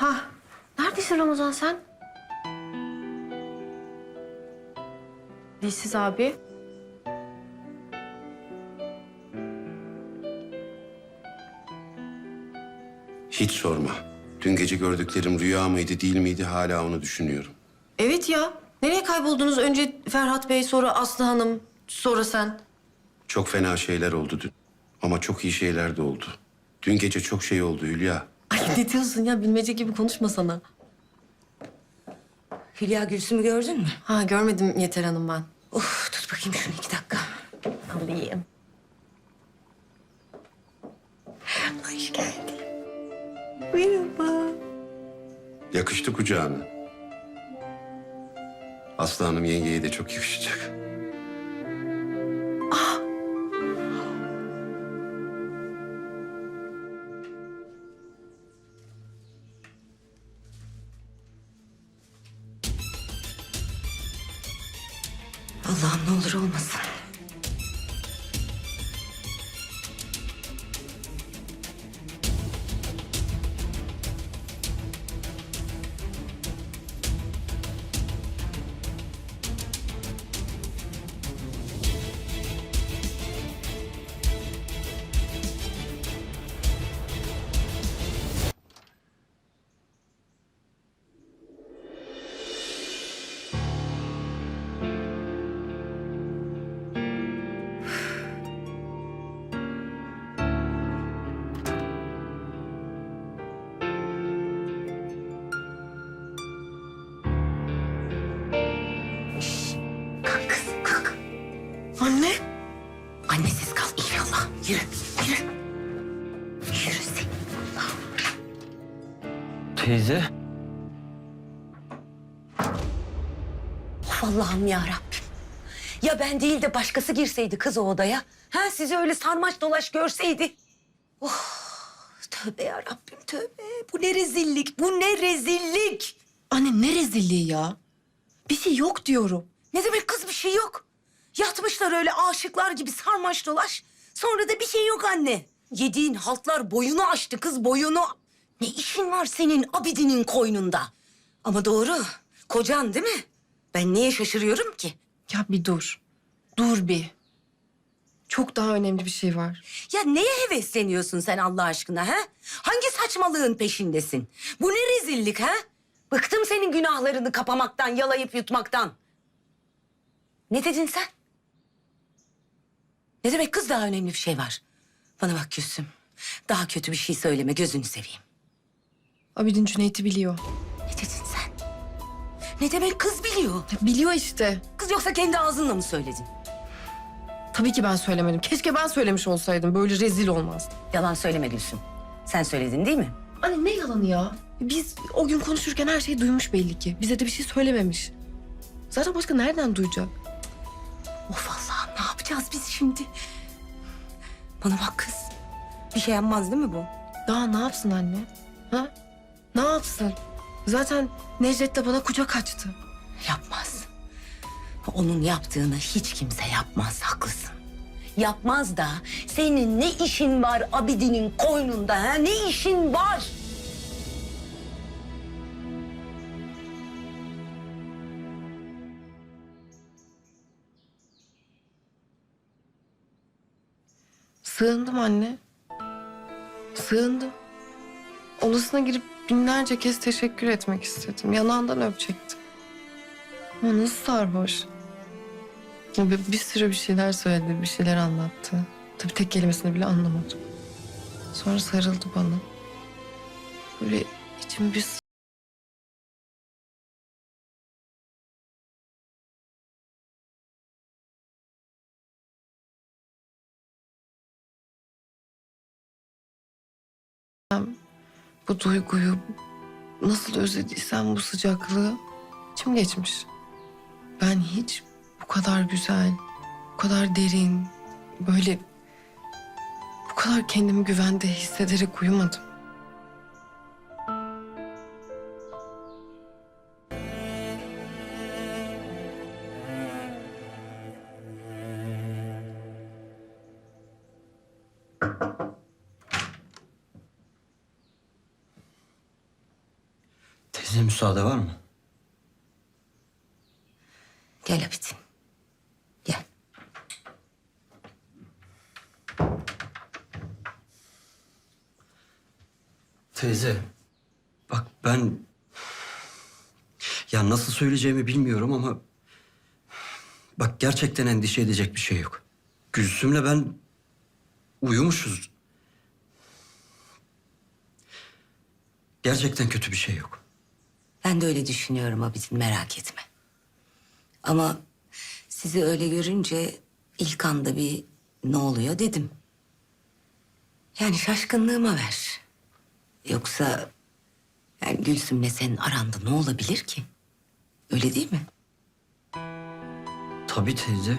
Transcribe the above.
Ha, neredesin Ramazan sen? Dilsiz abi. Hiç sorma. Dün gece gördüklerim rüya mıydı değil miydi hala onu düşünüyorum. Evet ya. Nereye kayboldunuz? Önce Ferhat Bey, sonra Aslı Hanım, sonra sen. Çok fena şeyler oldu dün. Ama çok iyi şeyler de oldu. Dün gece çok şey oldu Hülya. Ay ne diyorsun ya? Bilmece gibi konuşma sana. Hülya Gülsüm'ü gördün mü? Ha görmedim Yeter Hanım ben. Of tut bakayım şunu iki dakika. Alayım. Hoş geldin. Merhaba. Yakıştı kucağına. Aslı Hanım yengeye de çok yakışacak. Allah'ım ne olur olmasın. Yürü yürü. Yürü sen. Teyze. Of Allah'ım ya Rabbim. Ya ben değil de başkası girseydi kız o odaya. Ha sizi öyle sarmaş dolaş görseydi. Oh tövbe ya Rabbim tövbe. Bu ne rezillik bu ne rezillik. Anne ne rezilliği ya? Bir şey yok diyorum. Ne demek kız bir şey yok. Yatmışlar öyle aşıklar gibi sarmaş dolaş. Sonra da bir şey yok anne. Yediğin haltlar boyunu aştı kız boyunu. Ne işin var senin abidinin koynunda? Ama doğru. Kocan değil mi? Ben niye şaşırıyorum ki? Ya bir dur. Dur bir. Çok daha önemli bir şey var. Ya neye hevesleniyorsun sen Allah aşkına ha? Hangi saçmalığın peşindesin? Bu ne rezillik ha? Bıktım senin günahlarını kapamaktan, yalayıp yutmaktan. Ne dedin sen? Ne demek kız daha önemli bir şey var? Bana bak Gülsüm. Daha kötü bir şey söyleme gözünü seveyim. Abidin Cüneyt'i biliyor. Ne dedin sen? Ne demek kız biliyor? Ya biliyor işte. Kız yoksa kendi ağzınla mı söyledin? Tabii ki ben söylemedim. Keşke ben söylemiş olsaydım. Böyle rezil olmazdı. Yalan söyleme Gülsüm. Sen söyledin değil mi? Anne ne yalanı ya? Biz o gün konuşurken her şeyi duymuş belli ki. Bize de bir şey söylememiş. Zaten başka nereden duyacak? Yapacağız biz şimdi? Bana bak kız. Bir şey yapmaz değil mi bu? Daha ne yapsın anne? Ha? Ne yapsın? Zaten Necdet de bana kucak açtı. Yapmaz. Onun yaptığını hiç kimse yapmaz haklısın. Yapmaz da senin ne işin var Abidin'in koynunda ha? Ne işin var? Sığındım anne. Sığındım. Odasına girip binlerce kez teşekkür etmek istedim. Yanağından öpecektim. Ama nasıl sarhoş. Bir, bir sürü bir şeyler söyledi, bir şeyler anlattı. Tabii tek kelimesini bile anlamadım. Sonra sarıldı bana. Böyle içim bir bu duyguyu nasıl özlediysem bu sıcaklığı içim geçmiş. Ben hiç bu kadar güzel, bu kadar derin, böyle bu kadar kendimi güvende hissederek uyumadım. Size müsaade var mı? Gel Abidin. Gel. Teyze, bak ben... Ya nasıl söyleyeceğimi bilmiyorum ama... Bak gerçekten endişe edecek bir şey yok. Gülsüm'le ben uyumuşuz. Gerçekten kötü bir şey yok. Ben de öyle düşünüyorum Abidin merak etme. Ama sizi öyle görünce ilk anda bir ne oluyor dedim. Yani şaşkınlığıma ver. Yoksa yani Gülsüm'le senin aranda ne olabilir ki? Öyle değil mi? Tabii teyze.